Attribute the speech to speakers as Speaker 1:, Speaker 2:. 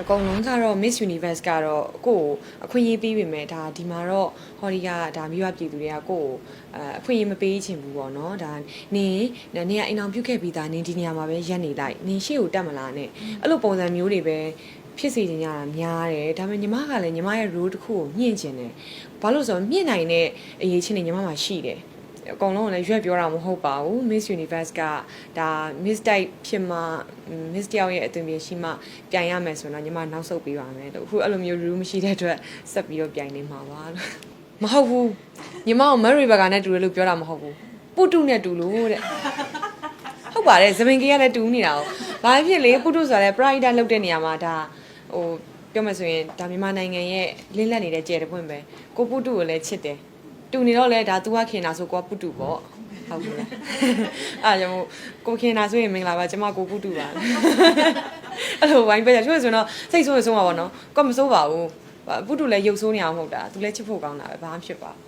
Speaker 1: အကုန်လုံးကတော့ Miss Universe ကတော့ကိုယ့်ကိုအခွင့်အရေးပေးပေမဲ့ဒါဒီမှာတော့ဟော်ဒီကဒါမိဘပြည်သူတွေကကိုယ့်ကိုအဲအခွင့်အရေးမပေးချင်ဘူးပေါ့နော်ဒါနင်းနင်းကအိမ်အောင်ပြုတ်ခဲ့ပြီးသားနင်းဒီနေရာမှာပဲရက်နေလိုက်နင်းရှေ့ကိုတက်မလားနဲ့အဲ့လိုပုံစံမျိုးတွေပဲဖြစ်စေချင်ကြတာများတယ်ဒါပေမဲ့ညီမကလည်းညီမရဲ့ role တစ်ခုကိုမြင့်ချင်တယ်ဘာလို့လဲဆိုတော့မြင့်နိုင်တဲ့အရေးချင်းတွေညီမမှာရှိတယ် အကုန်လုံးကလည်းရွက်ပြောတာမဟုတ်ပါဘူး Miss Universe ကဒါ Miss တိုက်ဖြစ်မှ Miss တယောက်ရဲ့အသွင်ပြေရှိမှပြိုင်ရမယ်ဆိုတော့ညီမနောက်ဆုတ်ပေးပါမယ်လို့အခုအဲ့လိုမျိုး rule မရှိတဲ့အတွက်ဆက်ပြီးတော့ပြိုင်နေမှာပါလို့မဟုတ်ဘူးညီမက Mary Burger နဲ့တူတယ်လို့ပြောတာမဟုတ်ဘူးပုတုနဲ့တူလို့တဲ့ဟုတ်ပါတယ်ဇမင်ကေကလည်းတူနေတာ哦ဘာဖြစ်လေပုတုဆိုတာလည်း pride လောက်တဲ့နေရာမှာဒါဟိုပြောမှဆိုရင်ဒါမြန်မာနိုင်ငံရဲ့လင်းလက်နေတဲ့ကြယ်တပွင့်ပဲကိုပုတုကိုလည်းချစ်တယ် တူနေတော့လဲဒါ तू ကခင်တာဆိုကိုကပုတူပေါ့ဟုတ်ဘူးလားအားကြောင့်မို့ကိုခင်တာဆိုရင်မင်္ဂလာပါကျမကိုပုတူပါအဲ့လိုဝိုင်းပဲကြချို့ဆိုတော့စိတ်ဆိုးရဆုံးပါဘောနော်ကိုမစိုးပါဘူးပုတူလည်းရုပ်ဆိုးနေအောင်မဟုတ်တာ तू လည်းချစ်ဖို့ကောင်းတာပဲဘာမှဖြစ်ပါဘူး